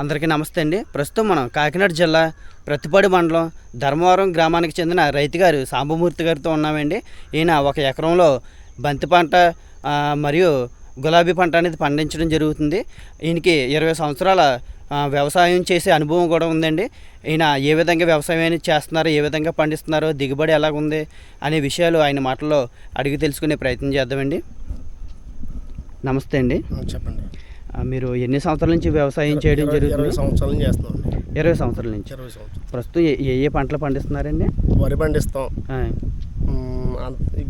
అందరికీ నమస్తే అండి. ప్రస్తుతం మనం కాకినాడ జిల్లా ప్రతిపాడు మండలం ధర్మవరం గ్రామానికి చెందిన రైతు గారు సాంబమూర్తి గారితో ఉన్నామండి. ఈయన ఒక ఎకరంలో బంతి పంట మరియు గులాబీ పంట అనేది పండించడం జరుగుతుంది. ఈయనకి ఇరవై సంవత్సరాల వ్యవసాయం చేసే అనుభవం కూడా ఉందండి. ఈయన ఏ విధంగా వ్యవసాయం అనేది చేస్తున్నారో ఏ విధంగా పండిస్తున్నారో దిగుబడి ఎలాగుంది అనే విషయాలు ఆయన మాటల్లో అడిగి తెలుసుకునే ప్రయత్నం చేద్దామండి. నమస్తే అండి. చెప్పండి. మీరు ఎన్ని సంవత్సరాల నుంచి వ్యవసాయం చేయడం జరుగుతుంది? సంవత్సరాల నుంచి చేస్తున్నాం ఇరవై సంవత్సరాల నుంచి. ఇరవై సంవత్సరాలు. ప్రస్తుతం ఏ ఏ పంటలు పండిస్తున్నారండి? వరి పండిస్తాం.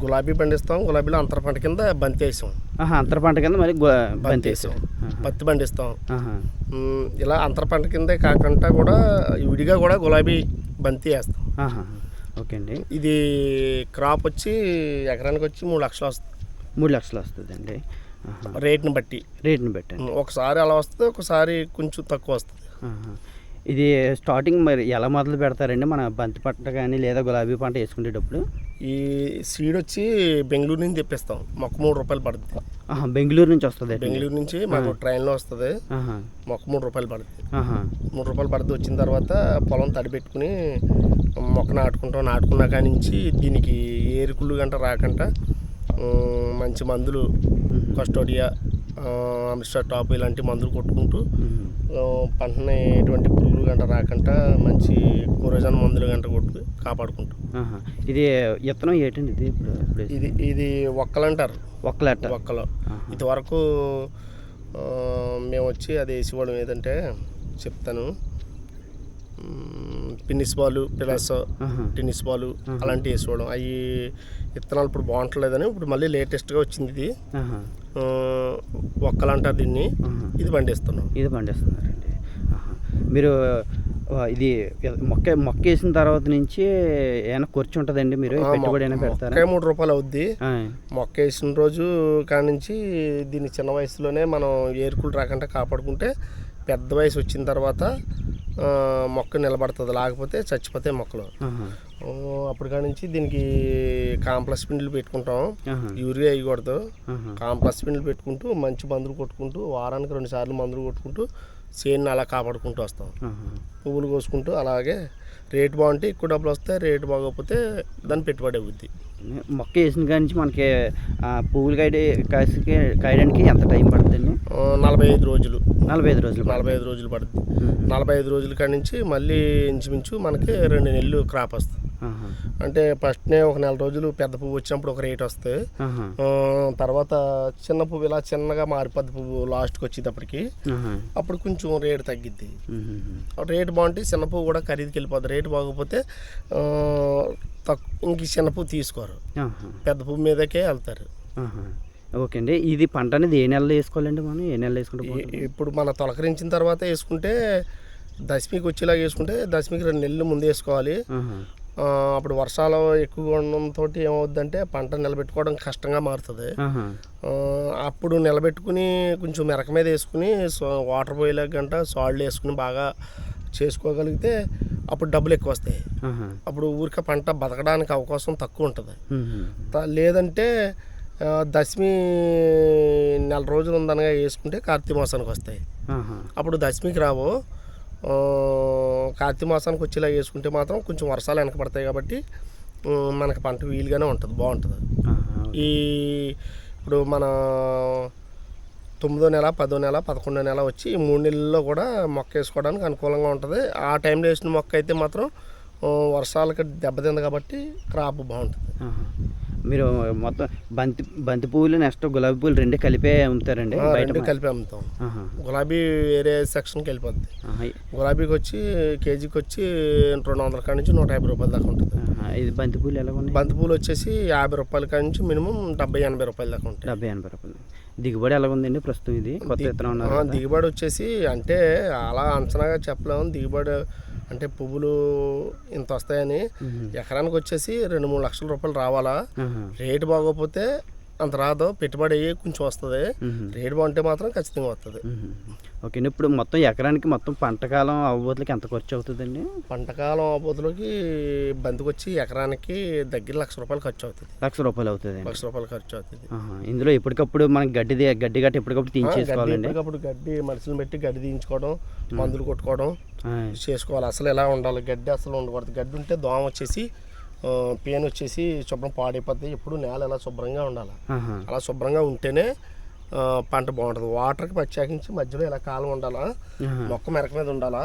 గులాబీ పండిస్తాం. గులాబీలో అంతర పంట కింద బంతి వేసాం. అంతర పంట కింద మరి బంతి వేసాం. పత్తి పండిస్తాం. ఇలా అంతర పంట కిందే కాకుండా కూడా విడిగా కూడా గులాబీ బంతి వేస్తాం. ఆహా. ఓకే అండి. ఇది క్రాప్ వచ్చి ఎకరానికి వచ్చి మూడు లక్షలు వస్తుంది. మూడు లక్షలు వస్తుందండి. రేట్ని బట్టి. రేట్ని పెట్టండి ఉమ్, ఒకసారి అలా వస్తుంది ఒకసారి కొంచెం తక్కువ వస్తుంది. ఇది స్టార్టింగ్ మరి ఎలా మొదలు పెడతారండి? మన బంతి పంట కానీ లేదా గులాబీ పంట వేసుకునేటప్పుడు? ఈ సీడ్ వచ్చి బెంగళూరు నుంచి తెప్పిస్తాం. మొక్క మూడు రూపాయలు పడుతుంది బెంగళూరు నుంచి వస్తుంది బెంగళూరు నుంచి మాకు ట్రైన్లో వస్తుంది. మొక్క మూడు రూపాయలు పడుతుంది. మూడు రూపాయలు పడుతుంది వచ్చిన తర్వాత పొలం తడి పెట్టుకుని మొక్క నాటుకుంటాం. నాటుకున్న కాడి నుంచి దీనికి ఏరుకుళ్ళు గంట రాకంట. మంచి మందులు కస్టోడియా అమిస్టర్ టాప్ ఇలాంటి మందులు కొట్టుకుంటూ పంటని ఎటువంటి పురుగులు గంట రాకుండా మంచి కూరజన మందులు గంట కొట్టు కాపాడుకుంటాం. ఇది విత్తనం ఏంటండి ఇది ఇది ఇది ఒక్కలు అంటారు. ఒక్కలు ఆహా. ఇంతవరకు ఆ, మేము వచ్చి అది వేసేవాళ్ళం. ఏదంటే చెప్తాను. పిన్నిస్ బాలు పిలాస్. టెన్నిస్ బాలు అలాంటివి వేసేవాళ్ళం అవి విత్తనాలు ఇప్పుడు బాగుంటలేదని ఇప్పుడు మళ్ళీ లేటెస్ట్గా వచ్చింది ఇది. ఒక్కలు అంటారు దీన్ని. ఇది పండిస్తున్నాం. ఇది పండిస్తున్నారండి. మీరు ఇది మొక్క మొక్క వేసిన తర్వాత నుంచి ఏమైనా ఖర్చు ఉంటుందండి మీరు? పెట్టుబడి అయినా పెడతారా? మూడు రూపాయలు అవుద్ది. మొక్క వేసిన రోజు కాడ నుంచి దీన్ని చిన్న వయసులోనే మనం ఏరుకులు రాకుండా కాపాడుకుంటే పెద్ద వయసు వచ్చిన తర్వాత మొక్క నిలబడుతుంది. లేకపోతే చచ్చిపోతాయి మొక్కలు. అప్పుడు నుంచి దీనికి కాంప్లెక్స్ పిండిలు పెట్టుకుంటాం. యూరియా వేయకూడదు. కాంప్లెక్స్ పిండిలు పెట్టుకుంటూ మంచి మందులు కొట్టుకుంటూ వారానికి రెండు సార్లు మందులు కొట్టుకుంటూ చేనుని అలా కాపాడుకుంటూ వస్తాం. పువ్వులు కోసుకుంటూ అలాగే రేటు బాగుంటే ఎక్కువ డబ్బులు వస్తాయి రేటు బాగోకపోతే దాన్ని పెట్టుబడి అవుద్ది. మొక్క వేసిన కాడి నుంచి మనకి పువ్వులు కాయడి కాసికి కాయడానికి ఎంత టైం పడుతుందండి? ఆ, నలభై ఐదు రోజులు నలభై ఐదు రోజులు నలభై ఐదు రోజులు పడుతుంది. నలభై ఐదు రోజుల కాడి నుంచి మళ్ళీ ఇంచుమించు మనకి రెండు నెలలు క్రాప్ వస్తుంది. అంటే ఫస్ట్నే ఒక నెల రోజులు పెద్ద పువ్వు వచ్చినప్పుడు ఒక రేట్ వస్తుంది తర్వాత చిన్న పువ్వు ఇలా చిన్నగా మారిపోద్ది పువ్వు లాస్ట్కి వచ్చేటప్పటికి. అప్పుడు కొంచెం రేటు తగ్గిద్ది. రేటు బాగుంటే చిన్న పువ్వు కూడా ఖరీదుకి వెళ్ళిపోద్ది రేటు బాగోకపోతే ఆ, తక్కు ఇంక చిన్న పువ్వు తీసుకోరు. పెద్ద పువ్వు మీదకే వెళ్తారు. ఓకే అండి. ఇది పంట అనేది ఏ నెలలో వేసుకోవాలండి మనం? ఏ నెలలో వేసుకుంటే? ఇప్పుడు మన తొలకరించిన తర్వాత వేసుకుంటే దశమికి వచ్చేలాగా వేసుకుంటే దశమికి రెండు నెలలు ముందు వేసుకోవాలి. అప్పుడు వర్షాలు ఎక్కువగా ఉండడంతో ఏమవుద్దంటే పంట నిలబెట్టుకోవడం కష్టంగా మారుతుంది. అప్పుడు నిలబెట్టుకుని కొంచెం మెరక మీద వేసుకుని వాటర్ పోయేలాగా గంట సాల్ట్ వేసుకుని బాగా చేసుకోగలిగితే అప్పుడు డబ్బులు ఎక్కువ వస్తాయి. అప్పుడు ఊరికే పంట బతకడానికి అవకాశం తక్కువ ఉంటుంది. లేదంటే దశమి నెల రోజులు ఉందనగా వేసుకుంటే కార్తీక మాసానికి వస్తాయి. అప్పుడు దశమికి రావు కార్తీక మాసానికి వచ్చేలా వేసుకుంటే మాత్రం కొంచెం వర్షాలు వెనక పడతాయి కాబట్టి మనకి పంట వీలుగానే ఉంటుంది బాగుంటుంది. ఈ ఇప్పుడు మన తొమ్మిదో నెల పదో నెల పదకొండో నెల వచ్చి ఈ మూడు నెలల్లో కూడా మొక్క వేసుకోవడానికి అనుకూలంగా ఉంటుంది ఆ టైంలో వేసిన మొక్క అయితే మాత్రం వర్షాలకి దెబ్బతింది కాబట్టి క్రాప్ బాగుంటుంది. మీరు మొత్తం బంతి బంతి పువ్వులు నెక్స్ట్ గులాబీ పువ్వులు రెండు కలిపే అమ్ముతారండి బయట కలిపి అమ్ముతాం. గులాబీ వేరే సెక్షన్కి వెళ్ళిపోద్ది. గులాబీకి వచ్చి కేజీకి వచ్చి రెండు వందల కాడి నుంచి నూట యాభై రూపాయల దాకా ఉంటుంది. ఇది బంతి పువ్వులు ఎలా ఉన్నాయి బంతిపూలు వచ్చేసి యాభై రూపాయల కాడి నుంచి మినిమం డెబ్బై ఎనభై రూపాయల దాకా ఉంటాయి డెబ్బై ఎనభై రూపాయలు దిగుబడి ఎలా ఉందండి ప్రస్తుతం ఇది కొత్త విత్తనం? దిగుబడి వచ్చేసి అంటే అలా అంచనాగా చెప్పలేము దిగుబడి అంటే పువ్వులు ఇంత వస్తాయని. ఎకరానికి వచ్చేసి రెండు మూడు లక్షల రూపాయలు రావాలా. రేటు బాగోకపోతే అంత రాదు. పెట్టుబడి అయ్యి కొంచెం వస్తుంది. రేటు బాగుంటే మాత్రం ఖచ్చితంగా వస్తుంది. ఓకే ఇప్పుడు మొత్తం ఎకరానికి మొత్తం పంటకాలం అవ్వబోతులకి ఎంత ఖర్చు అవుతుందండి? పంటకాలం ఆపోతులకి బంతికి వచ్చి ఎకరానికి దగ్గర లక్ష రూపాయలు ఖర్చు అవుతుంది. లక్ష రూపాయలు అవుతుందండి లక్ష రూపాయలు ఖర్చు అవుతుంది. ఇందులో ఎప్పటికప్పుడు మనకి గడ్డి గడ్డి గట్టి ఎప్పటికప్పుడు తీయించేసుకోవాలండి? ఎప్పటికప్పుడు గడ్డి మనుషులు పెట్టి గడ్డి తీయించుకోవడం మందులు కొట్టుకోవడం. చేసుకోవాలి. అసలు ఎలా ఉండాలి? గడ్డి అసలు ఉండకూడదు. గడ్డి ఉంటే దోమ వచ్చేసి పేను వచ్చేసి శుభ్రం పాడైపోద్ది ఎప్పుడు నేల ఎలా శుభ్రంగా ఉండాలి. అలా శుభ్రంగా ఉంటేనే పంట బాగుంటుంది వాటర్కి ప్రత్యేకించి మధ్యలో ఇలా కాలం ఉండాలా. మొక్క మెరక మీద ఉండాలా.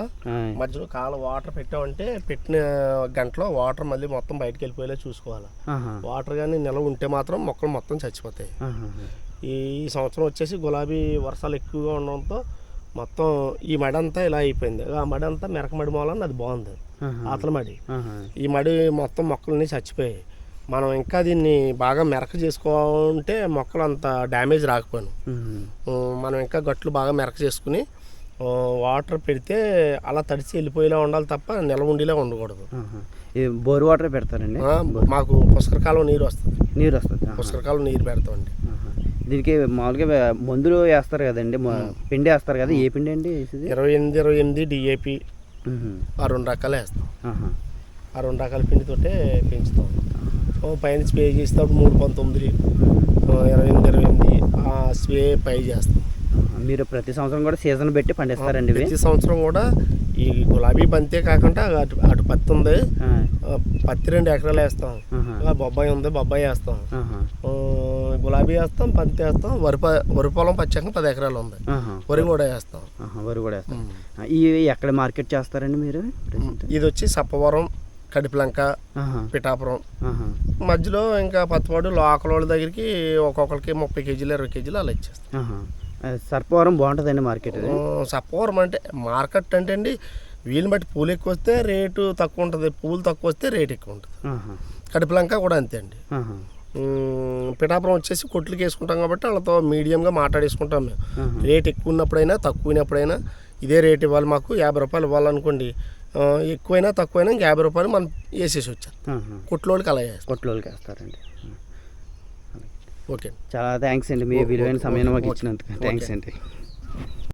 మధ్యలో కాలం వాటర్ పెట్టామంటే పెట్టిన గంటలో వాటర్ మళ్ళీ మొత్తం బయటకు వెళ్ళిపోయేలా చూసుకోవాలి. వాటర్ కానీ నిల్వ ఉంటే మాత్రం మొక్కలు మొత్తం చచ్చిపోతాయి ఈ సంవత్సరం వచ్చేసి గులాబీ వర్షాలు ఎక్కువగా ఉండడంతో మొత్తం ఈ మడి అంతా ఇలా అయిపోయింది. ఆ మడి అంతా మెరక మడి మూలన అది బాగుంది. ఆతల మడి. ఈ మడి మొత్తం మొక్కలన్నీ చచ్చిపోయాయి. మనం ఇంకా దీన్ని బాగా మెరక చేసుకోవాలంటే మొక్కలు అంత డ్యామేజ్ రాకపోయాను మనం ఇంకా గట్లు బాగా మెరక చేసుకుని వాటర్ పెడితే అలా తడిసి వెళ్ళిపోయేలా ఉండాలి తప్ప నిల్వ ఉండేలా ఉండకూడదు. బోర్ వాటర్ పెడతారండి? మాకు పుష్కరకాలం నీరు వస్తుంది. నీరు వస్తుంది. పుష్కరకాలం నీరు పెడతామండి. దీనికి మామూలుగా మందులు వేస్తారు కదండి పిండి వేస్తారు కదా ఏ పిండి అండి ఇరవై ఎనిమిది ఇరవై ఎనిమిది డిఏపి. ఆ రెండు రకాలు వేస్తాం. ఆ రెండు రకాల పిండితోటే పెంచుతాం ఓ పైన స్ప్రే చేసేటప్పుడు మూడు పంతొమ్మిది ఇరవై ఎనిమిది ఇరవై ఎనిమిది ఆ స్ప్రే పై చేస్తాం. మీరు ప్రతి సంవత్సరం కూడా సీజన్ పెట్టి పండిస్తారండి ప్రతి సంవత్సరం కూడా ఈ గులాబీ బంతే కాకుండా అటు అటు పత్తి ఉంది పత్తి రెండు ఎకరాలు వేస్తాం బొబ్బాయి ఉంది బొబ్బాయి వేస్తాం గులాబీ వేస్తాం బంతి వేస్తాం వరి వరి పొలం పచ్చాక పది ఎకరాలు ఉంది. వరి కూడా వేస్తాం. వరి కూడా. ఆ, ఇవి ఎక్కడ మార్కెట్ చేస్తారండి మీరు? ఇది వచ్చి సప్పవరం కడిపిలంక. పిఠాపురం. మధ్యలో ఇంకా పత్తిపాడు లోకల్ వాళ్ళ దగ్గరికి ఒక్కొక్కరికి ముప్పై కేజీలు ఇరవై కేజీలు అలా ఇచ్చేస్తాం సర్పవరం బాగుంటుందండి మార్కెట్ సప్పవరం అంటే మార్కెట్ అంటే అండి వీళ్ళని బట్టి పూలు ఎక్కువ వస్తే రేటు తక్కువ ఉంటుంది పూలు తక్కువ వస్తే రేట్ ఎక్కువ ఉంటుంది. కడిపిలంక కూడా అంతే అండి. పిఠాపురం వచ్చేసి కొట్లకి వేసుకుంటాం కాబట్టి వాళ్ళతో మీడియంగా మాట్లాడేసుకుంటాం మేము. రేట్ ఎక్కువ ఉన్నప్పుడైనా తక్కువ అయినప్పుడైనా ఇదే రేట్ ఇవ్వాలి మాకు యాభై రూపాయలు ఇవ్వాలనుకోండి ఎక్కువైనా తక్కువైనా ఇంకా యాభై రూపాయలు మనం వేసేసి వచ్చాం. కొట్లోళ్ళకి అలా చేస్తాం. కొట్లోళ్ళకి వేస్తారండి. ఓకే. చాలా థ్యాంక్స్ అండి మీ విలువైన సమయం మాకు ఇచ్చినందుకు. థ్యాంక్స్ అండి.